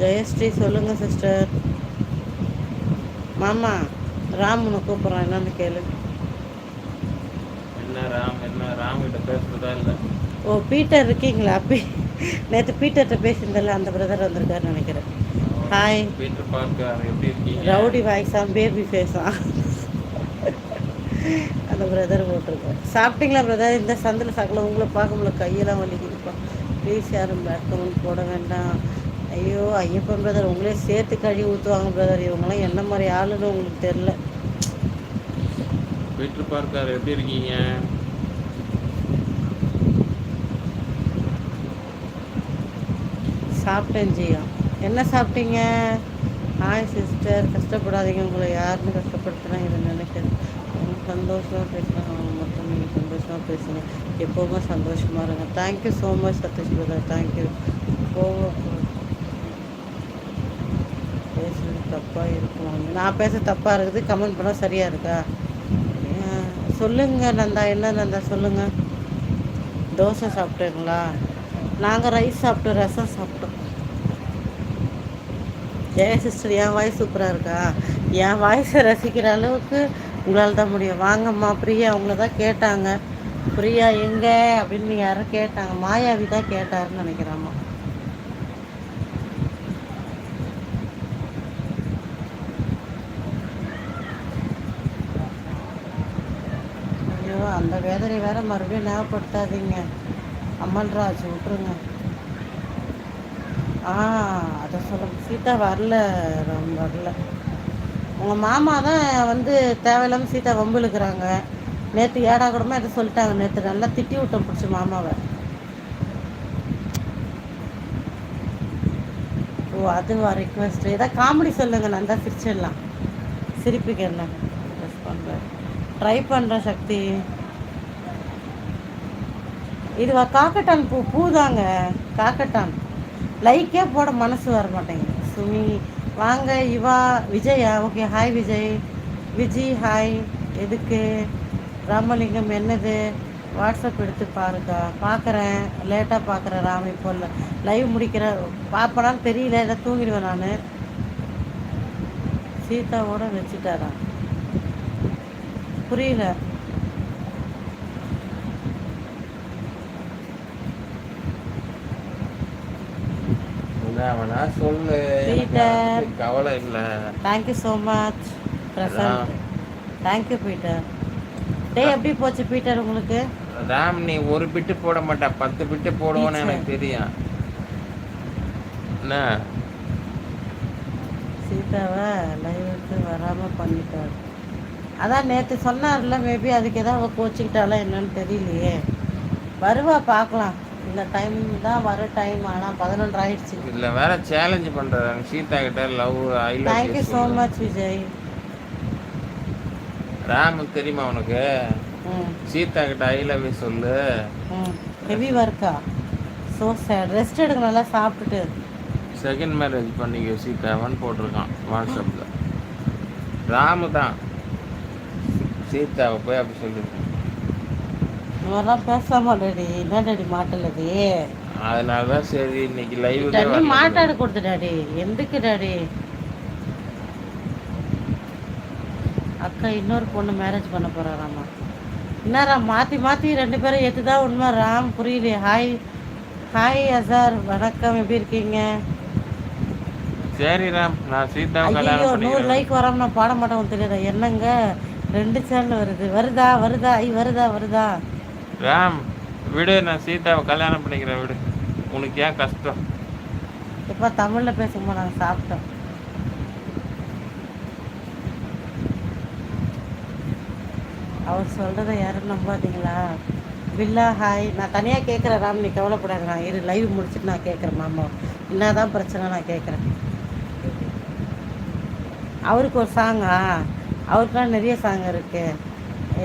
ஜெயஸ்ரீ சொல்லுங்க சிஸ்டர் மாமா ராம் உன்னை கூப்பிட்றான். என்னன்னு கேளு. என்ன ராம் என்ன ராம் கிட்ட பேசுறதா இல்ல? ஓ பீட்டர் இருக்கீங்களா? பீ நேற்று பீட்டர்கிட்ட பேசியிருந்தல அந்த பிரதர் வந்திருக்காருன்னு நினைக்கிறேன். Hi Peter Parker. எப்படி இருக்கீங்க? ரவுடி வாய்ஸாம் பேபி ஃபேஸாம் அந்த பிரதர் போட்டிருக்கோம் சாப்பிட்டீங்களா பிரதர் இந்த சந்தில் சாக்கில் உங்களை பார்க்க முடியல கையெல்லாம் வலிக்குதுப்பா. ப்ளீஸ் யாரும் கமெண்ட் போட வேண்டாம். ஐயோ ஐயப்பன் பிரதர் உங்களே சேர்த்து கழுவி ஊற்றுவாங்க பிரதர் இவங்கெல்லாம் என்ன மாதிரி ஆளுன்னு உங்களுக்கு தெரில பீட்டர் பார்க்கர் எப்படி இருக்கீங்க? சாப்பிட்டேன் ஜியா. என்ன சாப்பிட்டீங்க? Hi sister. கஷ்டப்படாதீங்க. உங்களை யாருன்னு கஷ்டப்படுத்தினா இதை நினைக்கிறேன். சந்தோஷமாக பேசுகிறாங்க அவங்க மட்டும் நீங்கள் சந்தோஷமாக பேசுங்க. எப்போவுமே சந்தோஷமாக இருங்க. Thank you so much Sathish brother thank you போக. பேசுறது தப்பாக இருக்கும். நான் பேச தப்பாக இருக்குது கமெண்ட் பண்ணால் சரியாக இருக்கா? சொல்லுங்கள் நந்தா என்ன நந்தா சொல்லுங்கள் தோசை சாப்பிட்டீங்களா? நாங்கள் ரைஸ் சாப்பிட்டோம் ரசம் சாப்பிட்டோம். ஜெய சிஸ்டர் என் வாய்ஸ் சூப்பராக இருக்கா? என் வாய்ஸை ரசிக்கிற அளவுக்கு உங்களால் தான் முடியும். வாங்கம்மா பிரியா அவங்கள தான் கேட்டாங்க. பிரியா எங்கே? அப்படின்னு யாரும் கேட்டாங்க. மாயாவி தான் கேட்டாருன்னு நினைக்கிறாம்மா ஐயோ அந்த வேதனை வேற மறுபடியும் ஞாபகப்படுத்தாதீங்க. அமல்ராஜ் விட்டுருங்க. ஆ அதை சொல்ல சீதா வரல ரொம்ப வரல. உங்கள் மாமா தான் வந்து தேவையில்லாமல் சீதா வம்பு இழுக்கிறாங்க. நேற்று ஏடா கூடமா இதை சொல்லிட்டாங்க நேற்று நல்லா திட்டி விட்டோம் பிடிச்சி மாமாவை. ஓ அதுவா ரிக்வெஸ்ட் ஏதாவது காமெடி சொல்லுங்க நான் தான் சிரிச்சிடலாம். சிரிப்புக்கு என்ன ட்ரை பண்ணுறேன் சக்தி. இதுவா காக்கட்டான் பூ பூ தாங்க காக்கட்டான். லைக்கே போட மனசு வர மாட்டேங்குது. சுமி வாங்க இவா Vijaya okay hi Vijay. Viji hi எதுக்கு? ராமலிங்கம் என்னது? வாட்ஸ்அப் எடுத்து பாருக்கா. பார்க்குறேன் லேட்டாக பார்க்குறேன் ராம் இப்போ இல்லை லைவ் முடிக்கிற பார்ப்பனான்னு தெரியல இதை தூங்கிடுவேன் நான். சீதாவோட வச்சுட்டாரா? புரியல. சொல்லு Peter. அதை பத்தி கவலை இல்ல. Thank you so much present thank you Peter டே எப்படி போச்சு பீட்டர் உங்களுக்கு? ராம் நீ ஒரு பிட்டு போட மாட்டா. பத்து பிட்டு போடுவோன்னு எனக்கு தெரியும். என்ன? சீதாவை லைவுக்கு வராமல் பண்ணிட்டார். அதான் நேற்று சொன்னார்ல மேபி அதுக்கு ஏதாவது கோச்சிக்கிட்டாலா என்னன்னு தெரியலையே. வருவா பார்க்கலாம். இந்த டைம் தான் வர டைம் ஆனால் பதினொன்று ஆயிடுச்சு இதுல வேற சேலஞ்ச் பண்றாங்க. சீதா கிட்ட love I thank you so love much Vijay. ராமுக்கு தெரியுமா உனக்கு? சீதா கிட்ட ஐ லவ் சொல்லு. ம். ஹெவி ஒர்க்கா ஸோ சேட் ரெஸ்ட் எடுக்க நல்லா சாப்பிட்டுட்டு. செகண்ட் மேரேஜ் பண்ணிக்க சீதாவன் போட்டிருக்கான் வாட்ஸ்அப்ல ராமு தான். சீதாவை போய் அப்படி சொல்லு இவரெல்லாம் பேசாம டாடி என்ன டாடி அதனால தான் சரி இன்னைக்கு லைவ்ல டாடி மாட்டாடு கொடுத்து டாடி எதுக்கு டாடி அக்கா இன்னொரு பொண்ணு மேரேஜ் பண்ண போறாராமா. என்னரா மாத்தி மாத்தி ரெண்டு பேரும் ஏத்துதான் உண்மை? ராம் புரியலையே. ஹாய் ஹாய் அசார் வணக்கம். எப்படி இருக்கீங்க? சரி ராம். நான் சீதாவை ஐயோ நூறு லைக் வராம நான் பாட மாட்டேன் தெரியாதா? என்னங்க? ரெண்டு சேனல் வருது. வருதா வருதா? ஐ வருதா வருதா? ராம் விடு நான் சீதாவை கல்யாணம் பண்ணிக்கிறேன் விடு. உனக்கு ஏன் கஷ்டம்? இப்போ தமிழில் பேசும்போது நாங்கள் சாப்பிட்டோம் அவர் சொல்கிறத யாரும் நம்பாதீங்களா? பில்லா ஹாய். நான் தனியாக கேட்குறேன் ராம். நீ கவலைப்படாது. நான் இரு லைவ் முடிச்சுட்டு நான் கேட்குறேன் மாமா. என்னதான் பிரச்சனை நான் கேட்குறேன். அவருக்கு ஒரு சாங்கா அவருக்கெல்லாம் நிறைய சாங் இருக்கு.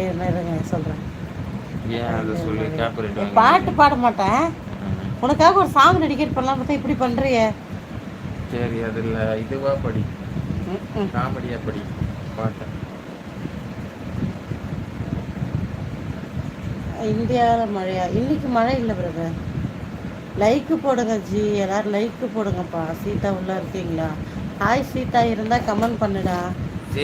இருங்க சொல்கிறேன் ஏன் அதை சொல்லி காப்பரேட் பாட்டு பாட மாட்டேன். உனக்காக ஒரு சாங் டெடிகேட் பண்ணலாம் பார்த்தா இப்படி பண்ணுறியே சரி அதில் இதுவா படி. காமெடியா படி. பாட்டை. இந்தியாவில் மழையா? இன்னைக்கு மழை இல்லை பிரதர் லைக்கு போடுங்க ஜி. எல்லாரும் லைக்கு போடுங்கப்பா. சீதா உள்ளே இருக்கீங்களா? ஹாய் சீதா இருந்தால் கமெண்ட் பண்ணுடா.